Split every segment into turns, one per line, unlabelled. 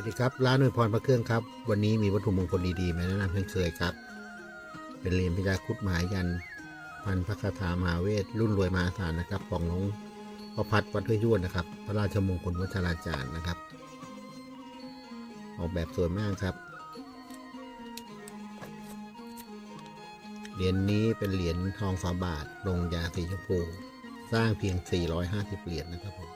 วัสดีครับ ร้านอวยพรพระเครื่องครับ วันนี้มีวัตถุมงคลดีๆมาแนะนำเช่นเคยครับ เป็นเหรียญพญาครุดมหายัน พันพระคาถามหาเวท รุ่นรวยมหาศาลนะครับของหลวงพ่อพัดวัดห้วยยวดนะครับ พระราชมงคลวัชราจารย์นะครับ ออกแบบสวยมากครับ เหรียญนี้เป็นเหรียญทองฝาบาทลงยาสีชมพู สร้างเพียง 450 เหรียญนะครับผม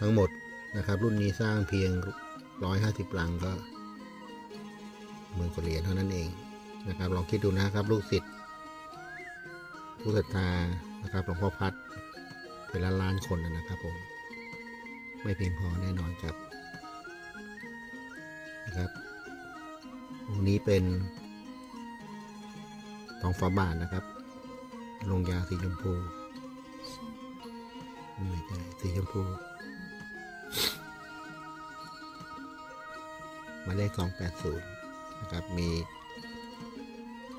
ทั้งหมดนะครับ รุ่นนี้สร้างเพียง 150 ลังก็หมื่นกว่าเหรียญเท่านั้นเองนะครับ ลองคิดดูนะครับ ลูกศิษย์ผู้ศรัทธานะครับหลวงพ่อพัดเป็นล้านล้านคนนะครับผม ไม่เพียงพอแน่นอนครับนะครับองนี้เป็นทองฟ้าบาทนะครับ ลงยาสีชมพูไม่ใช่สีชมพู หมายเลข 280 นะครับ มี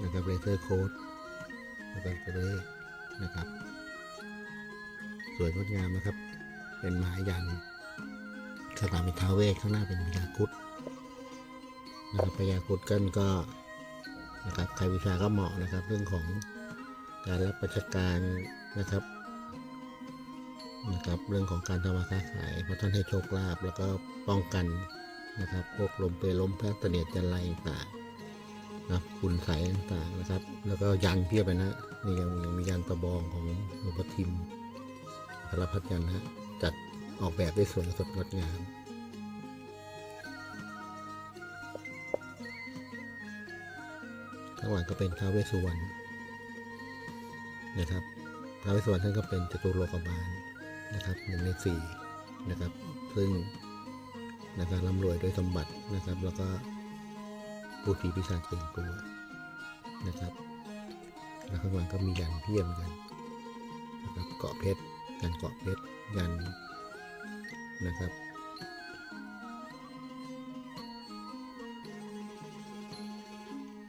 นะครับเลเซอร์โค้ดนะครับตัวเลขนะครับ สวยงดงามนะครับ เป็นมหายันสถามีท้าเวทข้างหน้าเป็นพญาคุดนะครับพญาคุดกันก็นะครับใครวิชาก็เหมาะนะครับ เรื่องของการรับราชการนะครับนะครับ เรื่องของการทำมาค้าขายเพราะท่านให้โชคลาภแล้วก็ป้องกัน นะครับพวกลมเปรย์ลมแพทย์เนียดจันไรต่างนะครับคุณใสยต่างนะครับ แล้วก็ยันเพียบเลยนะนี่ยังยังมียันตะบองของหลวงพ่อทิมสารพัดยันนะฮะจัดออกแบบได้สวยสดงดงามข้างหลังก็เป็นท้าวเวสสุวรรณนะครับท้าวเวสสุวรรณท่านก็เป็นจตุโลกบาลนะครับหนึ่งในสี่นะครับ ซึ่ง นะครับร่ำรวยด้วยสมบัตินะครับ แล้วก็ผู้ผีพิชาจเก่งกลัวนะครับแล้วข้างหลังก็มียันเพียบเหมือนกันนะครับเกาะเพชรยันเกาะเพชรยันนะครับ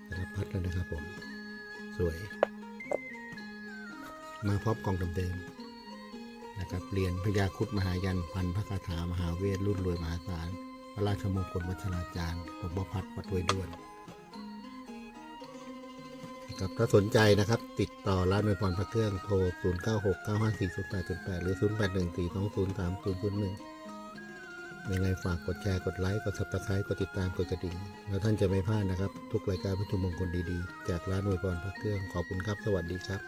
สารพัดแล้วนะครับผม สวย มาพร้อมกล่องเดิมๆ นะครับเรียนพญาคุดมหายันพันพระคาถามหาเวทรุ่นรวยมหาศาลพระราชมงคลวัชราจารย์หลวงพ่อพัดวัดห้วยด้วนนะครับถ้าสนใจนะครับ ติดต่อร้านนวยพรพระเครื่องโทร 0 9 6 9 5 4 0 8 8 หรือ 0 8 1 4 2 0 3 0 0 1 ยังไงฝากกดแชร์กดไลค์ กด subscribe กดติดตามกดกระดิ่ง แล้วท่านจะไม่พลาดนะครับ ทุกรายการพิธีมงคลดีๆ จากร้านนวยพรพระเครื่องขอบคุณครับ สวัสดีครับ